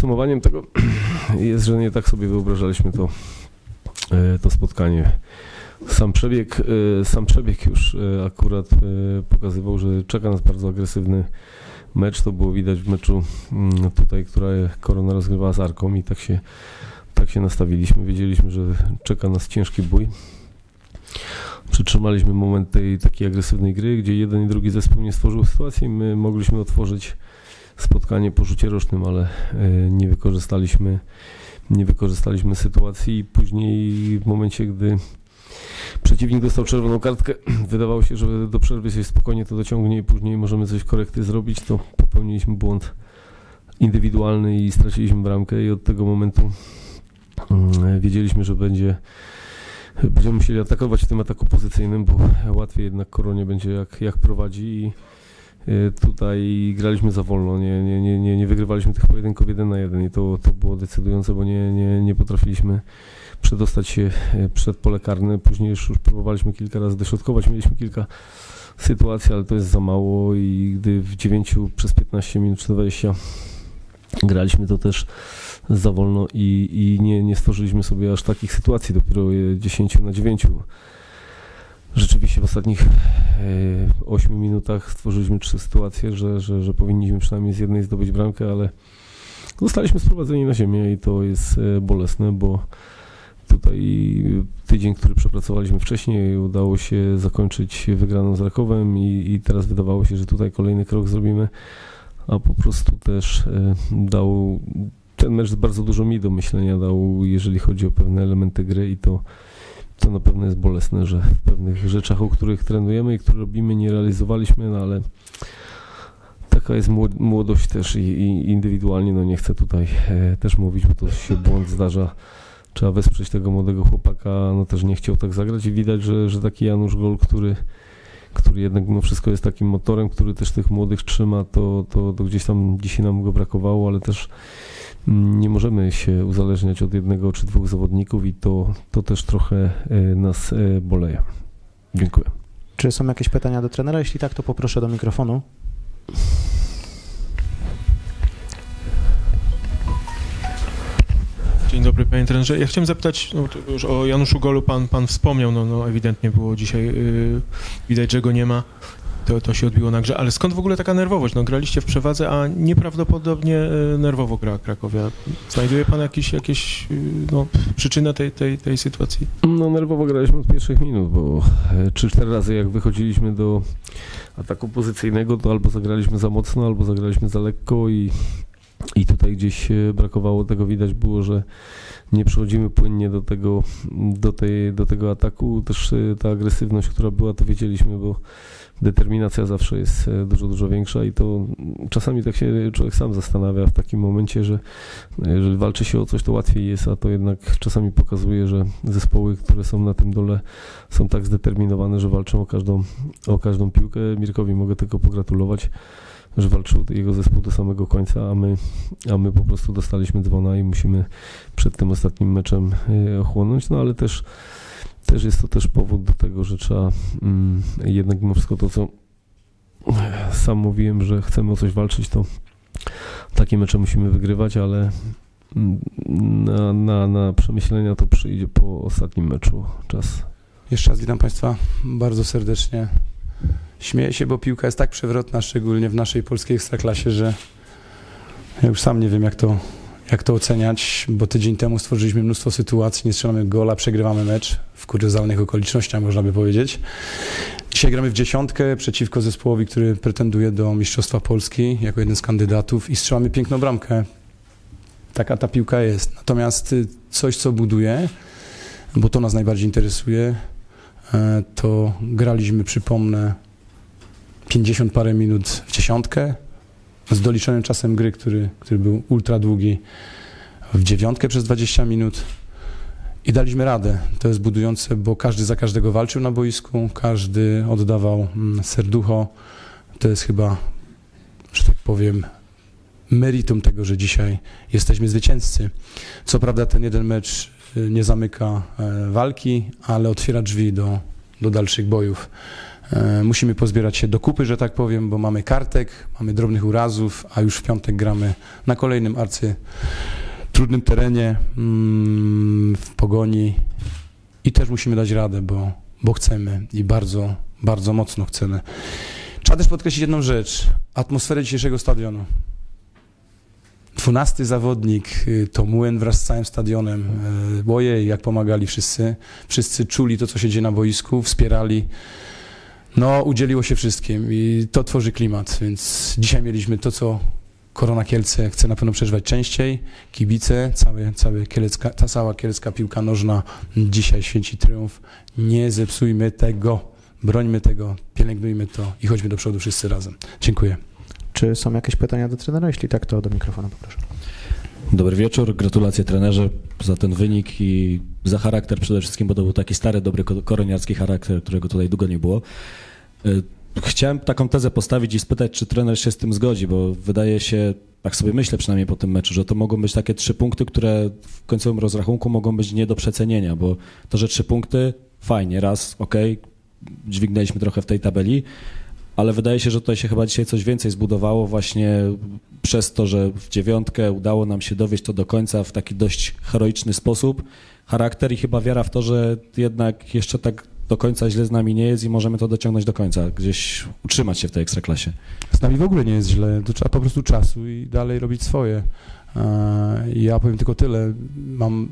podsumowaniem tego jest, że nie tak sobie wyobrażaliśmy to, e, to spotkanie. Sam przebieg, e, sam przebieg już e, akurat pokazywał, że czeka nas bardzo agresywny mecz. To było widać w meczu mm, tutaj, która Korona rozgrywała z Arką i tak się, tak się nastawiliśmy. Wiedzieliśmy, że czeka nas ciężki bój. Przytrzymaliśmy moment tej takiej agresywnej gry, gdzie jeden i drugi zespół nie stworzył sytuacji. My mogliśmy otworzyć spotkanie po rzucie rocznym, ale e, nie wykorzystaliśmy, nie wykorzystaliśmy sytuacji. I później w momencie, gdy przeciwnik dostał czerwoną kartkę, wydawało się, że do przerwy się spokojnie to dociągnie i później możemy coś korekty zrobić, to popełniliśmy błąd indywidualny i straciliśmy bramkę. I od tego momentu mm, wiedzieliśmy, że będzie będziemy musieli atakować w tym ataku pozycyjnym, bo łatwiej jednak Koronie będzie jak, jak prowadzi. I tutaj graliśmy za wolno, nie, nie, nie, nie, nie wygrywaliśmy tych pojedynków jeden na jeden i to, to było decydujące, bo nie, nie, nie potrafiliśmy przedostać się y, przed pole karne. Później już, już próbowaliśmy kilka razy dośrodkować, mieliśmy kilka sytuacji, ale to jest za mało i gdy w 9 przez 15 minut czy 20 graliśmy to też za wolno i, i nie, nie stworzyliśmy sobie aż takich sytuacji, dopiero y, 10 na 9. Rzeczywiście w ostatnich e, 8 minutach stworzyliśmy trzy sytuacje, że, że, że powinniśmy przynajmniej z jednej zdobyć bramkę, ale zostaliśmy sprowadzeni na ziemię i to jest e, bolesne, bo tutaj tydzień, który przepracowaliśmy wcześniej, udało się zakończyć wygraną z Rakowem i, i teraz wydawało się, że tutaj kolejny krok zrobimy, a po prostu też e, dał ten mecz bardzo dużo mi do myślenia dał, jeżeli chodzi o pewne elementy gry i to, to na pewno jest bolesne, że w pewnych rzeczach, o których trenujemy i które robimy, nie realizowaliśmy, no ale taka jest młod- młodość też i, i indywidualnie, no nie chcę tutaj e, też mówić, bo to się błąd zdarza. Trzeba wesprzeć tego młodego chłopaka, no też nie chciał tak zagrać i widać, że, że taki Janusz Gol, który który jednak mimo wszystko jest takim motorem, który też tych młodych trzyma, to, to, to gdzieś tam dzisiaj nam go brakowało, ale też mm, nie możemy się uzależniać od jednego czy dwóch zawodników i to, to też trochę e, nas e, boleje. Dziękuję. Czy są jakieś pytania do trenera? Jeśli tak, to poproszę do mikrofonu. Dobry panie trenerze. Ja chciałem zapytać, no, już o Januszu Golu pan, pan wspomniał, no, no ewidentnie było dzisiaj, yy, widać, że go nie ma, to, to się odbiło na grze, ale skąd w ogóle taka nerwowość? No graliście w przewadze, a nieprawdopodobnie yy, nerwowo gra Krakowia. Znajduje pan jakieś, jakieś yy, no, przyczynę tej, tej, tej sytuacji? No nerwowo graliśmy od pierwszych minut, bo e, 3-4 razy jak wychodziliśmy do ataku pozycyjnego, to albo zagraliśmy za mocno, albo zagraliśmy za lekko i, i tutaj gdzieś e, brakowało tego, widać było, że nie przechodzimy płynnie do tego, do tej, do tego ataku. Też e, ta agresywność, która była, to wiedzieliśmy, bo determinacja zawsze jest e, dużo, dużo większa i to czasami tak się człowiek sam zastanawia w takim momencie, że jeżeli walczy się o coś, to łatwiej jest, a to jednak czasami pokazuje, że zespoły, które są na tym dole są tak zdeterminowane, że walczą o każdą, o każdą piłkę. Mirkowi mogę tylko pogratulować, że walczył jego zespół do samego końca, a my, a my po prostu dostaliśmy dzwona i musimy przed tym ostatnim meczem e, ochłonąć, no ale też też jest to też powód do tego, że trzeba mm, jednak mimo wszystko to, co sam mówiłem, że chcemy o coś walczyć, to takie mecze musimy wygrywać, ale na, na, na przemyślenia to przyjdzie po ostatnim meczu czas. Jeszcze raz witam Państwa bardzo serdecznie. Śmieję się, bo piłka jest tak przewrotna, szczególnie w naszej polskiej ekstraklasie, że ja już sam nie wiem, jak to, jak to oceniać, bo tydzień temu stworzyliśmy mnóstwo sytuacji, nie strzelamy gola, przegrywamy mecz w kuriozalnych okolicznościach, można by powiedzieć. Dzisiaj gramy w dziesiątkę przeciwko zespołowi, który pretenduje do Mistrzostwa Polski jako jeden z kandydatów i strzelamy piękną bramkę. Taka ta piłka jest. Natomiast y, coś, co buduje, bo to nas najbardziej interesuje, e, to graliśmy, przypomnę, 50 parę minut w dziesiątkę z doliczonym czasem gry, który, który był ultra długi, w dziewiątkę przez 20 minut i daliśmy radę. To jest budujące, bo każdy za każdego walczył na boisku, każdy oddawał mm, serducho. To jest chyba, że tak powiem, meritum tego, że dzisiaj jesteśmy zwycięzcy. Co prawda ten jeden mecz y, nie zamyka e, walki, ale otwiera drzwi do, do dalszych bojów. E, Musimy pozbierać się do kupy, że tak powiem, bo mamy kartek, mamy drobnych urazów, a już w piątek gramy na kolejnym arcy trudnym terenie mm, w pogoni i też musimy dać radę, bo, bo chcemy i bardzo, bardzo mocno chcemy. Trzeba też podkreślić jedną rzecz, atmosferę dzisiejszego stadionu. Dwunasty zawodnik, y, to Młyn wraz z całym stadionem. y, Ojej, jak pomagali wszyscy. Wszyscy czuli to, co się dzieje na boisku, wspierali. No, udzieliło się wszystkim i to tworzy klimat, więc dzisiaj mieliśmy to, co Korona Kielce chce na pewno przeżywać częściej. Kibice, całe, całe kielecka, ta cała kielecka piłka nożna dzisiaj święci triumf. Nie zepsujmy tego, brońmy tego, pielęgnujmy to i chodźmy do przodu wszyscy razem. Dziękuję. Czy są jakieś pytania do trenera? Jeśli tak, to do mikrofonu poproszę. Dobry wieczór, gratulacje trenerze za ten wynik i za charakter przede wszystkim, bo to był taki stary, dobry ko- koroniarski charakter, którego tutaj długo nie było. Y, Chciałem taką tezę postawić i spytać, czy trener się z tym zgodzi, bo wydaje się, tak sobie myślę przynajmniej po tym meczu, że to mogą być takie trzy punkty, które w końcowym rozrachunku mogą być nie do przecenienia, bo to, że trzy punkty, fajnie, raz, okej, dźwignęliśmy trochę w tej tabeli, ale wydaje się, że tutaj się chyba dzisiaj coś więcej zbudowało właśnie przez to, że w dziewiątkę udało nam się dowieść to do końca w taki dość heroiczny sposób. Charakter i chyba wiara w to, że jednak jeszcze tak do końca źle z nami nie jest i możemy to dociągnąć do końca, gdzieś utrzymać się w tej ekstraklasie. Z nami w ogóle nie jest źle, to trzeba po prostu czasu i dalej robić swoje. Ja powiem tylko tyle, mam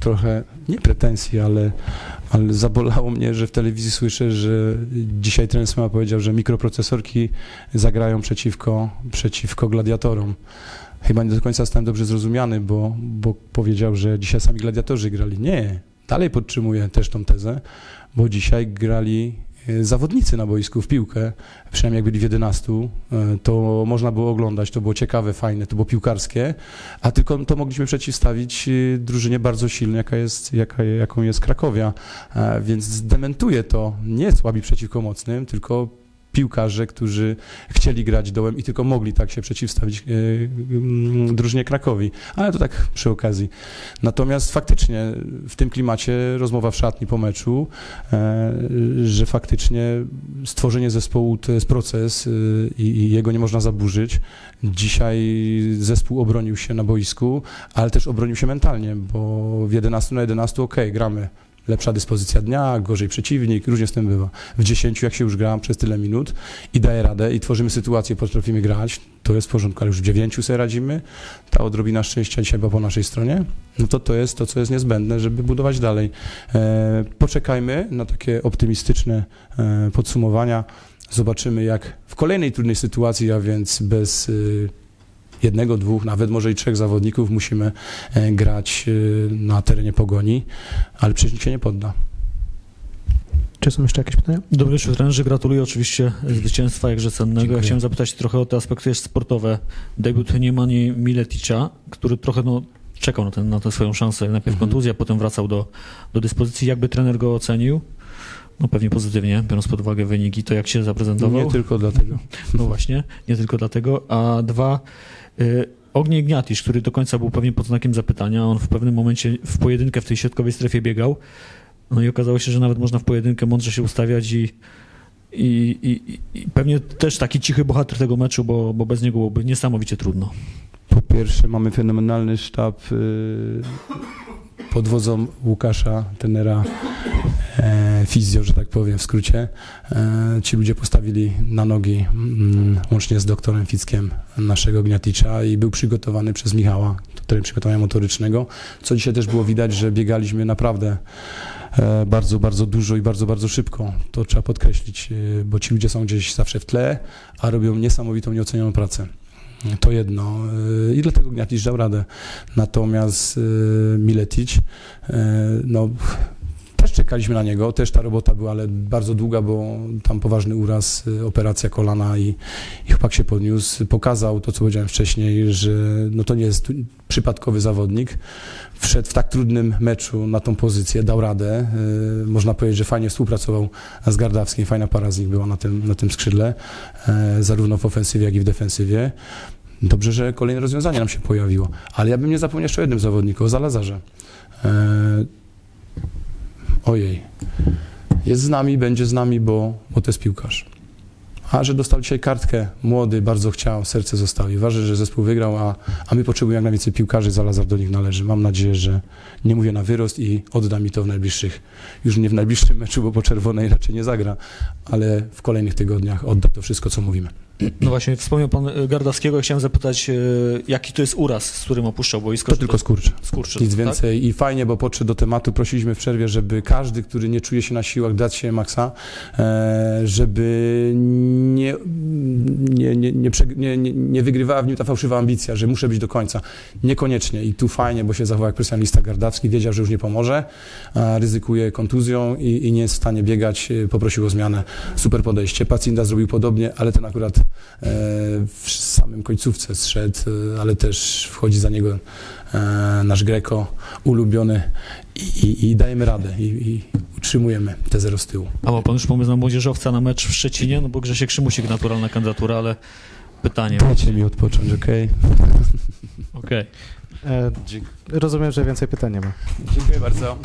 trochę, nie pretensji, ale, ale zabolało mnie, że w telewizji słyszę, że dzisiaj trener Sema powiedział, że mikroprocesorki zagrają przeciwko, przeciwko gladiatorom. Chyba nie do końca zostałem dobrze zrozumiany, bo, bo powiedział, że dzisiaj sami gladiatorzy grali. Nie, dalej podtrzymuję też tą tezę, bo dzisiaj grali zawodnicy na boisku w piłkę, przynajmniej jak byli w 11, e, to można było oglądać, to było ciekawe, fajne, to było piłkarskie, a tylko to mogliśmy przeciwstawić e, drużynie bardzo silnej, jaka jest, jaka, jaką jest Krakowia, E, więc dementuje to nie słabi przeciwko mocnym, tylko piłkarze, którzy chcieli grać dołem i tylko mogli tak się przeciwstawić e, mm, drużynie Krakowi. Ale to tak przy okazji. Natomiast faktycznie w tym klimacie rozmowa w szatni po meczu, e, że faktycznie stworzenie zespołu to jest proces e, i jego nie można zaburzyć. Dzisiaj zespół obronił się na boisku, ale też obronił się mentalnie, bo w 11 na 11 ok, gramy. Lepsza dyspozycja dnia, gorzej przeciwnik, różnie z tym bywa. W 10, jak się już gra przez tyle minut i daje radę i tworzymy sytuację, potrafimy grać, to jest w porządku, ale już w 9 sobie radzimy, ta odrobina szczęścia dzisiaj była po naszej stronie, no to to jest to, co jest niezbędne, żeby budować dalej. E, poczekajmy na takie optymistyczne e, podsumowania. Zobaczymy, jak w kolejnej trudnej sytuacji, a więc bez y, jednego, dwóch, nawet może i trzech zawodników musimy e, grać y, na terenie pogoni, ale przecież nikt się nie podda. Czy są jeszcze jakieś pytania? Dobry wieczór, trenerze. Gratuluję oczywiście zwycięstwa jakże cennego. Dziękuję. Ja chciałem zapytać trochę o te aspekty sportowe. Debiut Niemani Mileticza, który trochę no, czekał na, ten, na tę swoją szansę. Najpierw Mhm. kontuzja, potem wracał do, do dyspozycji. Jakby trener go ocenił? No pewnie pozytywnie, biorąc pod uwagę wyniki, to jak się zaprezentował. Nie tylko dlatego. No właśnie, nie tylko dlatego. A dwa, y, Ogniej Gniatisz, który do końca był pewnie pod znakiem zapytania. On w pewnym momencie w pojedynkę w tej środkowej strefie biegał. No i okazało się, że nawet można w pojedynkę mądrze się ustawiać i, i, i, i pewnie też taki cichy bohater tego meczu, bo, bo bez niego byłoby niesamowicie trudno. Po pierwsze, mamy fenomenalny sztab y, pod wodzą Łukasza, tenera fizjo, że tak powiem w skrócie. E, ci ludzie postawili na nogi, mm, łącznie z doktorem Fickiem, naszego Gniaticza i był przygotowany przez Michała, trener przygotowania motorycznego, co dzisiaj też było widać, że biegaliśmy naprawdę e, bardzo, bardzo dużo i bardzo, bardzo szybko. To trzeba podkreślić, e, bo ci ludzie są gdzieś zawsze w tle, a robią niesamowitą, nieocenioną pracę. To jedno. I dlatego Gniatić dał radę. Natomiast Miletic, y, no też czekaliśmy na niego, też ta robota była, ale bardzo długa, bo tam poważny uraz, y, operacja kolana i, i chłopak się podniósł. Pokazał to, co powiedziałem wcześniej, że no to nie jest przypadkowy zawodnik. Wszedł w tak trudnym meczu na tą pozycję, dał radę. Y, Można powiedzieć, że fajnie współpracował z Gardawskim, fajna para z nich była na tym, na tym skrzydle, e, zarówno w ofensywie, jak i w defensywie. Dobrze, że kolejne rozwiązanie nam się pojawiło. Ale ja bym nie zapomniał jeszcze o jednym zawodniku, o Zalazarze. Ojej. jest z nami, będzie z nami, bo, bo to jest piłkarz. A że dostał dzisiaj kartkę, młody, bardzo chciał, serce zostawi. Ważne, że zespół wygrał, a, a my potrzebujemy jak najwięcej piłkarzy, Zalazar do nich należy. Mam nadzieję, że nie mówię na wyrost i odda mi to w najbliższych, już nie w najbliższym meczu, bo po czerwonej raczej nie zagra, ale w kolejnych tygodniach odda to wszystko, co mówimy. No właśnie, wspomniał pan e, Gardowskiego, ja chciałem zapytać, e, jaki to jest uraz, z którym opuszczał boisko? To tylko skurcz. skurczy, Nic tak? więcej i fajnie, bo podszedł do tematu, prosiliśmy w przerwie, żeby każdy, który nie czuje się na siłach, dać się maksa, e, żeby nie, nie, nie, nie, nie, wygrywała w nim ta fałszywa ambicja, że muszę być do końca. Niekoniecznie i tu fajnie, bo się zachował jak profesjonalista Gardawski, wiedział, że już nie pomoże, a ryzykuje kontuzją i, i nie jest w stanie biegać, poprosił o zmianę. Super podejście. Pacinda zrobił podobnie, ale ten akurat w samym końcówce zszedł, e, ale też wchodzi za niego e, nasz Greko ulubiony i, i, i dajemy radę i, i utrzymujemy te zero z tyłu. A ma pan już pomysł na młodzieżowca na mecz w Szczecinie? No bo Grzesiek Szymusik, naturalna kandydatura, ale pytanie. Dajcie mi odpocząć, okej? Okej. E, rozumiem, że więcej pytań nie ma. Dziękuję bardzo.